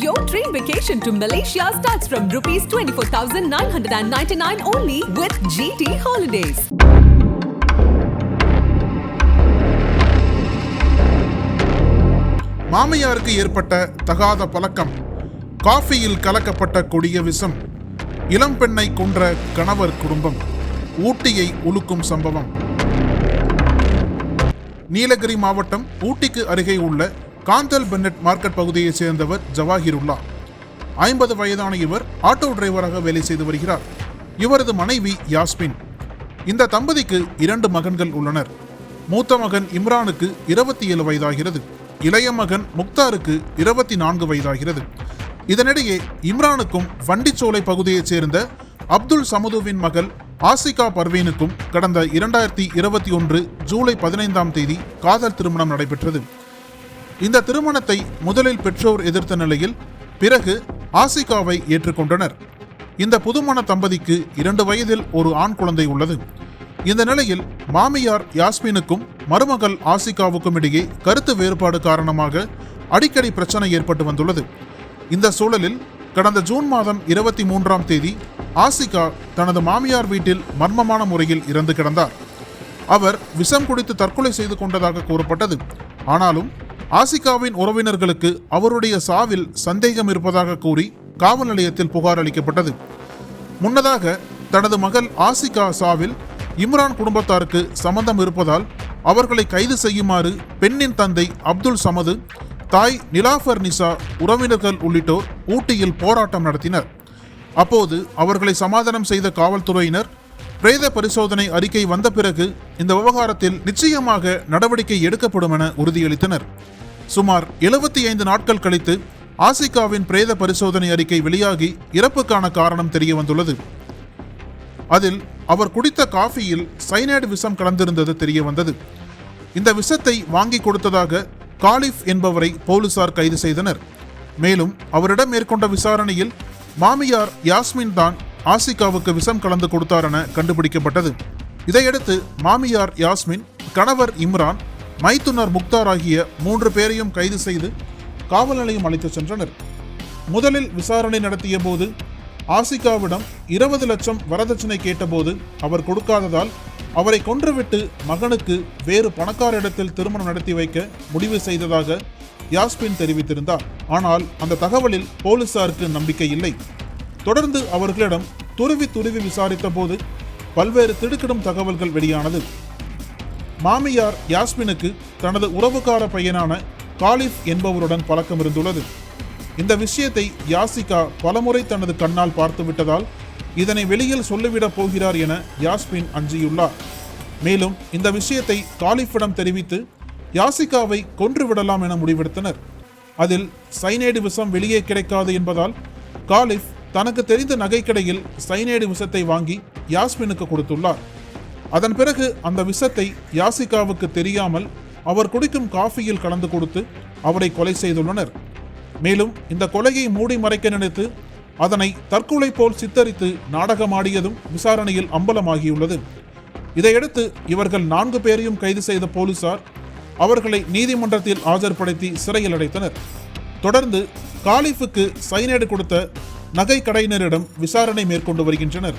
Your dream vacation to Malaysia starts from rupees 24,999 only with GT Holidays. மாமியாருக்கு ஏற்பட்ட தகாத பழக்கம். காஃபியில் கலக்கப்பட்ட கொடிய விஷம். இளம்பெண்ணை கொன்ற கணவர் குடும்பம். ஊட்டியை உலுக்கும் சம்பவம். நீலகிரி மாவட்டம் ஊட்டிக்கு அருகே உள்ள காந்தல் பென்னட் மார்க்கெட் பகுதியைச் சேர்ந்தவர் ஜவாஹிருல்லா. ஐம்பது வயதான இவர் ஆட்டோ டிரைவராக வேலை செய்து வருகிறார். இவரது மனைவி யாஸ்மின். இந்த தம்பதிக்கு இரண்டு மகன்கள் உள்ளனர். மூத்த மகன் இம்ரானுக்கு இருபத்தி ஏழு வயதாகிறது. இளைய மகன் முக்தாருக்கு இருபத்தி நான்கு வயதாகிறது. இதனிடையே இம்ரானுக்கும் வண்டிச்சோலை பகுதியைச் சேர்ந்த அப்துல் சமதுவின் மகள் ஆசிகா பர்வீனுக்கும் கடந்த இரண்டாயிரத்தி இருபத்தி ஒன்று ஜூலை பதினைந்தாம் தேதி காதல் திருமணம் நடைபெற்றது. இந்த திருமணத்தை முதலில் பெற்றோர் எதிர்த்த நிலையில் பிறகு ஆசிகாவை ஏற்றுக்கொண்டனர். இந்த புதுமண தம்பதிக்கு இரண்டு வயதில் ஒரு ஆண் குழந்தை உள்ளது. இந்த நிலையில் மாமியார் யாஸ்மினுக்கும் மருமகள் ஆசிகாவுக்கும் இடையே கருத்து வேறுபாடு காரணமாக அடிக்கடி பிரச்சனை ஏற்பட்டு வந்துள்ளது. இந்த சூழலில் கடந்த ஜூன் மாதம் இருபத்தி மூன்றாம் தேதி ஆசிகா தனது மாமியார் வீட்டில் மர்மமான முறையில் இறந்து கிடந்தார். அவர் விஷம் குடித்து தற்கொலை செய்து கொண்டதாக கூறப்பட்டது. ஆனாலும் ஆசிகாவின் உறவினர்களுக்கு அவருடைய சாவில் சந்தேகம் இருப்பதாக கூறி காவல் நிலையத்தில் புகார் அளிக்கப்பட்டது. முன்னதாக தனது மகள் ஆசிகா சாவில் இம்ரான் குடும்பத்தாருக்கு சம்பந்தம் இருப்பதால் அவர்களை கைது செய்யுமாறு பெண்ணின் தந்தை அப்துல் சமது தாய் நிலாஃபர் நிசா உறவினர்கள் உள்ளிட்டோர் ஊட்டியில் போராட்டம் நடத்தினர். அப்போது அவர்களை சமாதானம் செய்த காவல்துறையினர் பிரேத பரிசோதனை அறிக்கை வந்த பிறகு இந்த விவகாரத்தில் நிச்சயமாக நடவடிக்கை எடுக்கப்படும் என உறுதியளித்தனர். சுமார் எழுபத்தி ஐந்து நாட்கள் கழித்து ஆசிகாவின் பிரேத பரிசோதனை அறிக்கை வெளியாகி இறப்புக்கான காரணம் தெரிய வந்துள்ளது அதில் அவர் குடித்த காஃபியில் சைனைடு விஷம் கலந்திருந்தது தெரிய வந்தது இந்த விஷத்தை வாங்கி கொடுத்ததாக காலிஃப் என்பவரை போலீசார் கைது செய்தனர். மேலும் அவரிடம் மேற்கொண்ட விசாரணையில் மாமியார் யாஸ்மின் தான் ஆசிகாவுக்கு விஷம் கலந்து கொடுத்தார் என கண்டுபிடிக்கப்பட்டது. இதையடுத்து மாமியார் யாஸ்மின் கணவர் இம்ரான் மைத்துனர் முக்தார் ஆகிய மூன்று பேரையும் கைது செய்து காவல் நிலையம் அழைத்துச் சென்றனர். முதலில் விசாரணை நடத்திய போது ஆசிகாவிடம் இருபது லட்சம் வரதட்சணை கேட்டபோது அவர் கொடுக்காததால் அவரை கொன்றுவிட்டு மகனுக்கு வேறு பணக்கார இடத்தில் திருமணம் நடத்தி வைக்க முடிவு செய்ததாக யாஸ்பின் தெரிவித்திருந்தார். ஆனால் அந்த தகவலில் போலீசாருக்கு நம்பிக்கை இல்லை. தொடர்ந்து அவர்களிடம் துருவி துருவி விசாரித்த போது பல்வேறு திடுக்கிடும் தகவல்கள் வெளியானது. மாமியார் யாஸ்மினுக்கு தனது உறவுக்கார பையனான காலிஃப் என்பவருடன் பழக்கம் இருந்துள்ளது. இந்த விஷயத்தை யாசிகா பலமுறை தனது கண்ணால் பார்த்து விட்டதால் இதனை வெளியில் சொல்லிவிடப் போகிறார் என யாஸ்மின் அஞ்சியுள்ளார். மேலும் இந்த விஷயத்தை காலிஃபிடம் தெரிவித்து யாசிகாவை கொன்றுவிடலாம் என முடிவெடுத்தனர். அதில் சைனைடு விஷம் வெளியே கிடைக்காது என்பதால் காலிஃப் தனக்கு தெரிந்த நகைக்கடையில் சைனைடு விஷத்தை வாங்கி யாஸ்மினுக்கு கொடுத்துள்ளார். அதன் பிறகு அந்த விஷத்தை யாசிகாவுக்கு தெரியாமல் அவர் குடிக்கும் காஃபியில் கலந்து கொடுத்து அவரை கொலை செய்துள்ளனர். மேலும் இந்த கொலையை மூடி மறைக்க நினைத்து அதனை தற்கொலை போல் சித்தரித்து நாடகமாடியதும் விசாரணையில் அம்பலமாகியுள்ளது. இதையடுத்து இவர்கள் நான்கு பேரையும் கைது செய்த போலீசார் அவர்களை நீதிமன்றத்தில் ஆஜர்படுத்தி சிறையில் அடைத்தனர். தொடர்ந்து காலிஃபுக்கு சைனைடு கொடுத்த நகை கடையினரிடம் விசாரணை மேற்கொண்டு வருகின்றனர்.